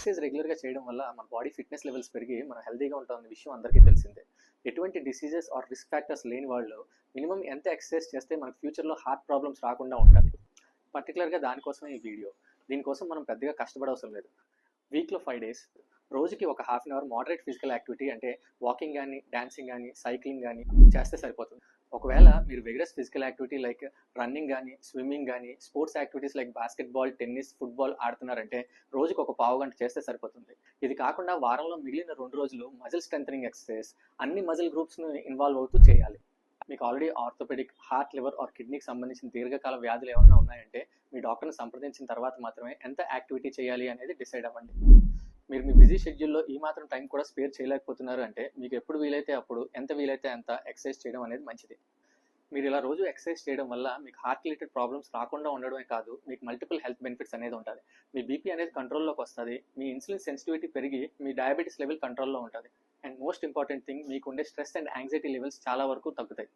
Exercise రెగ్యులర్గా చేయడం వల్ల మన బాడీ ఫిట్నెస్ లెవెల్స్ పెరిగి మనం హెల్దీగా ఉంటామన్న విషయం అందరికీ తెలిసిందే. ఎటువంటి డిసీజెస్ ఆర్ రిస్క్ ఫ్యాక్టర్స్ లేని వాళ్ళు మినిమం ఎంత ఎక్సర్సైజ్ చేస్తే మనకు ఫ్యూచర్లో హార్ట్ ప్రాబ్లమ్స్ రాకుండా ఉంటుంది పర్టికులర్గా దానికోసమే ఈ వీడియో. దీనికోసం మనం పెద్దగా కష్టపడవసరం లేదు. వీక్లో ఫైవ్ డేస్ రోజుకి ఒక half an hour moderate physical activity అంటే వాకింగ్ కానీ డాన్సింగ్ కానీ సైక్లింగ్ కానీ చేస్తే సరిపోతుంది. ఒకవేళ మీరు vigorous physical activity like running కానీ స్విమ్మింగ్ కానీ sports activities like basketball tennis football ఆడుతున్నారంటే రోజుకు ఒక పావు గంట చేస్తే సరిపోతుంది. ఇది కాకుండా వారంలో మిగిలిన రెండు రోజులు మజిల్ స్ట్రెంథనింగ్ ఎక్సర్సైజ్ అన్ని మజిల్ గ్రూప్స్ను ఇన్వాల్వ్ అవుతూ చేయాలి. మీకు already orthopaedic heart liver or కిడ్నీకి సంబంధించిన దీర్ఘకాల వ్యాధులు ఏమైనా ఉన్నాయంటే మీ డాక్టర్ని సంప్రదించిన తర్వాత మాత్రమే ఎంత యాక్టివిటీ చేయాలి అనేది డిసైడ్ అవ్వండి. మీరు మీ బిజీ షెడ్యూల్లో ఈ మాత్రం టైం కూడా స్పేర్ చేయలేకపోతున్నారు అంటే మీకు ఎప్పుడు వీలైతే అప్పుడు ఎంత వీలైతే అంత ఎక్సర్సైజ్ చేయడం అనేది మంచిది. మీరు ఇలా రోజు ఎక్సర్సైజ్ చేయడం వల్ల మీకు హార్ట్ రిలేటెడ్ ప్రాబ్లమ్స్ రాకుండా ఉండడమే కాదు మీకు మల్టిపుల్ హెల్త్ బెనిఫిట్స్ అనేది ఉంటుంది. మీ బీపీ అనేది కంట్రోల్లోకి వస్తుంది మీ ఇన్సులిన్ సెన్సిటివిటీ పెరిగి మీ డయాబెటీస్ లెవెల్ కంట్రోల్లో ఉంటుంది. అండ్ మోస్ట్ ఇంపార్టెంట్ థింగ్ మీకు ఉండే స్ట్రెస్ అండ్ యాంగ్జైటీ లెవెల్స్ చాలా వరకు తగ్గుతాయి.